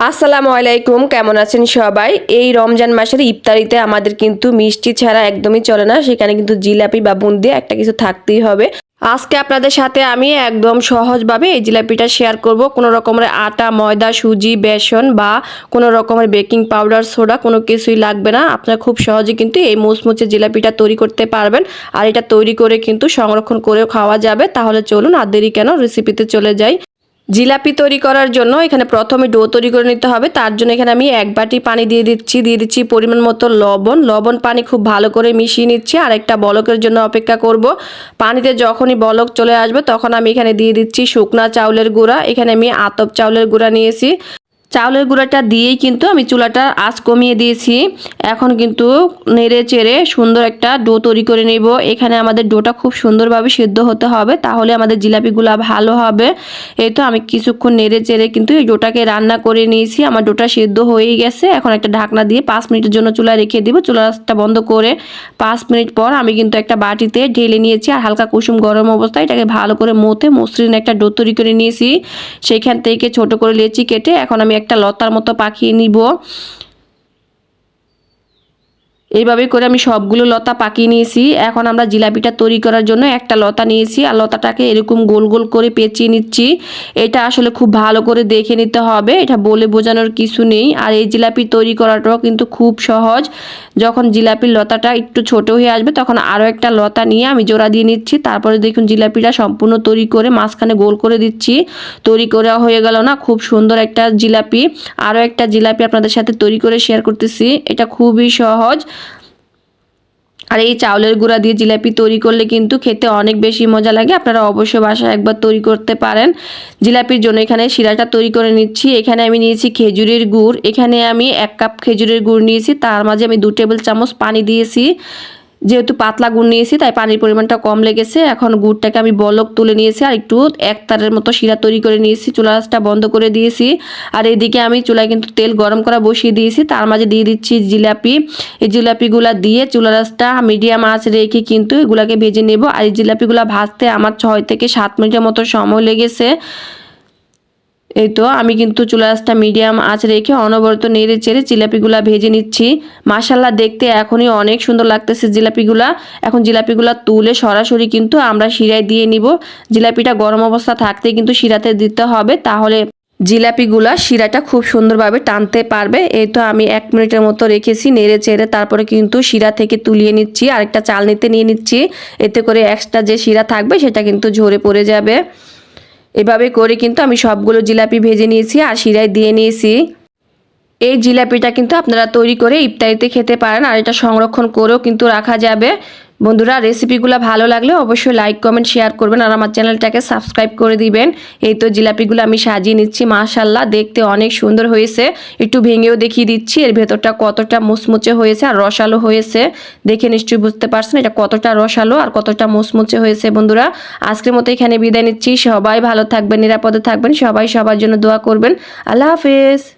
আসসালামু আলাইকুম, কেমন আছেন সবাই? এই রমজান মাসের ইফতারিতে আমাদের কিন্তু মিষ্টি ছাড়া একদমই চলে না, সেখানে কিন্তু জিলাপি বা বুন্দি একটা কিছু থাকতেই হবে। আজকে আপনাদের সাথে আমি একদম সহজভাবে এই জিলাপিটা শেয়ার করব। কোনো রকমের আটা, ময়দা, সুজি, বেসন বা কোনো রকমের বেকিং পাউডার, সোডা কোনো কিছুই লাগবে না। আপনারা খুব সহজে কিন্তু এই মুচমুচে জিলাপিটা তৈরি করতে পারবেন। আর এটা তৈরি করে কিন্তু সংরক্ষণ করেও খাওয়া যাবে। তাহলে চলুন আর দেরি কেন রেসিপিতে চলে যাই। জিলাপি তৈরি করার জন্য এখানে প্রথমে ডো তৈরি করে নিতে হবে। তার জন্য এখানে আমি এক বাটি পানি দিয়ে দিচ্ছি দিয়ে দিচ্ছি পরিমাণ মতো লবণ। লবণ পানি খুব ভালো করে মিশিয়ে নিচ্ছি। আর একটা বলকের জন্য অপেক্ষা করব। পানিতে যখনই বলক চলে আসবে তখন আমি এখানে দিয়ে দিচ্ছি শুকনা চাউলের গুঁড়া। এখানে আমি আতপ চাউলের গুঁড়া নিয়েছি। চাউলের গুঁড়াটা দিয়েই কিন্তু আমি চুলাটা আঁচ কমিয়ে দিয়েছি। এখন কিন্তু নেড়ে চেড়ে সুন্দর একটা ডো তৈরি করে নেব। এখানে আমাদের ডোটা খুব সুন্দরভাবে সিদ্ধ হতে হবে, তাহলে আমাদের জিলাপিগুলো ভালো হবে। এই তো আমি কিছুক্ষণ নেড়ে চেড়ে কিন্তু এই ডোটাকে রান্না করে নিয়েছি। আমার ডোটা সিদ্ধ হয়েই গেছে। এখন একটা ঢাকনা দিয়ে পাঁচ মিনিটের জন্য চুলা রেখে দিব। চুলাটা বন্ধ করে পাঁচ মিনিট পর আমি কিন্তু একটা বাটিতে ঢেলে নিয়েছি আর হালকা কুসুম গরম অবস্থায় এটাকে ভালো করে মথে মসৃণ একটা ডো তৈরি করে নিয়েছি। সেখান থেকে ছোট করে লেচি কেটে এখন আমি একটা লতার মতো পাখি নিব। এইভাবে করে আমি সবগুলো লতা পাকিয়ে নিয়েছি। এখন আমরা জিলাপিটা তৈরি করার জন্য একটা লতা নিয়েছি আর লতাটাকে এরকম গোল গোল করে পেঁচিয়ে নিচ্ছি। এটা আসলে খুব ভালো করে দেখে নিতে হবে। এটা বলে বোঝানোর কিছু নেই। আর এই জিলাপি তৈরি করাটাও কিন্তু খুব সহজ। যখন জিলাপির লতাটা একটু ছোট হয়ে আসবে তখন আরও একটা লতা নিয়ে আমি জোড়া দিয়ে নিচ্ছি। তারপরে দেখুন জিলাপিটা সম্পূর্ণ তৈরি করে মাঝখানে গোল করে দিচ্ছি। তৈরি করা হয়ে গেল না খুব সুন্দর একটা জিলাপি। আরও একটা জিলাপি আপনাদের সাথে তৈরি করে শেয়ার করতেছি। এটা খুবই সহজ। আর এই চাউলের গুঁড়া দিয়ে জিলাপি তৈরি করলে কিন্তু খেতে অনেক বেশি মজা লাগে। আপনারা অবশ্যই বাসায় একবার তৈরি করতে পারেন। জিলাপির জন্য এখানে শিরাটা তৈরি করে নিচ্ছি। এখানে আমি নিয়েছি খেজুরের গুড়। এখানে আমি এক কাপ খেজুরের গুড় নিয়েছি। তার মাঝে আমি দু টেবিল চামচ পানি দিয়েছি। যেহেতু পাতলা গুড় নিয়েছি, তাই পানির পরিমাণটা কম লেগেছে। এখন গুড়টাকে আমি বলক তুলে নিয়েছি আর একটু এক তারের মতো শিরা তৈরি করে নিয়েছি। চুলাটা বন্ধ করে দিয়েছি। আর এদিকে আমি চুলায় কিন্তু তেল গরম করা বসিয়ে দিয়েছি। তার মাঝে দিয়ে দিচ্ছি জিলাপি। এই জিলাপিগুলো দিয়ে চুলা রাসটা মিডিয়াম আঁচ রেখে কিন্তু এগুলাকে ভেজে নেব। আর এই জিলাপিগুলো ভাজতে আমার ছয় থেকে সাত মিনিটের মতো সময় লেগেছে। এই তো, আমি কিন্তু চুলা আঁচটা মিডিয়াম আঁচ রেখে অনবরত নেড়ে চেড়ে জিলাপিগুলা ভেজে নিচ্ছি। মাসাল্লা দেখতে এখনই অনেক সুন্দর লাগতেছে জিলাপিগুলা। এখন জিলাপিগুলা তুলে সরাসরি কিন্তু আমরা শিরায় দিয়ে নিব। জিলাপিটা গরম অবস্থা থাকতে কিন্তু শিরাতে দিতে হবে, তাহলে জিলাপিগুলা শিরাটা খুব সুন্দরভাবে টানতে পারবে। এই তো, আমি এক মিনিটের মতো রেখেছি, নেড়ে চেড়ে তারপরে কিন্তু শিরা থেকে তুলিয়ে নিচ্ছি, আরেকটা চাল নিতে নিয়ে নিচ্ছি। এতে করে এক্সট্রা যে শিরা থাকবে সেটা কিন্তু ঝরে পড়ে যাবে। এভাবে করে কিন্তু আমি সবগুলো জিলাপি ভেজে নিয়েছি আর শিরায় দিয়ে নিয়েছি। এই জিলাপিটা কিন্তু আপনারা তৈরি করে ইফতারিতে খেতে পারেন আর এটা সংরক্ষণ করেও কিন্তু রাখা যাবে। বন্ধুরা রেসিপিগুলো ভালো লাগলে অবশ্যই লাইক কমেন্ট শেয়ার করবেন আর আমার চ্যানেলটাকে সাবস্ক্রাইব করে দিবেন। এই তো জিলাপিগুলো আমি সাজিয়ে নিচ্ছি মাশাল্লাহ দেখতে অনেক সুন্দর হয়েছে। একটু ভেঙেও দেখিয়ে দিচ্ছি, এর ভেতরটা কতটা মুচমুচে হয়েছে আর রসালো হয়েছে। দেখে নিশ্চয়ই বুঝতে পারছেন এটা কতটা রসালো আর কতটা মুচমুচে হয়েছে বন্ধুরা। আজকের মতো এখানে বিদায় নিচ্ছি, সবাই ভালো থাকবেন, নিরাপদে থাকবেন, সবাই সবার জন্য দোয়া করবেন। আল্লাহ হাফেজ।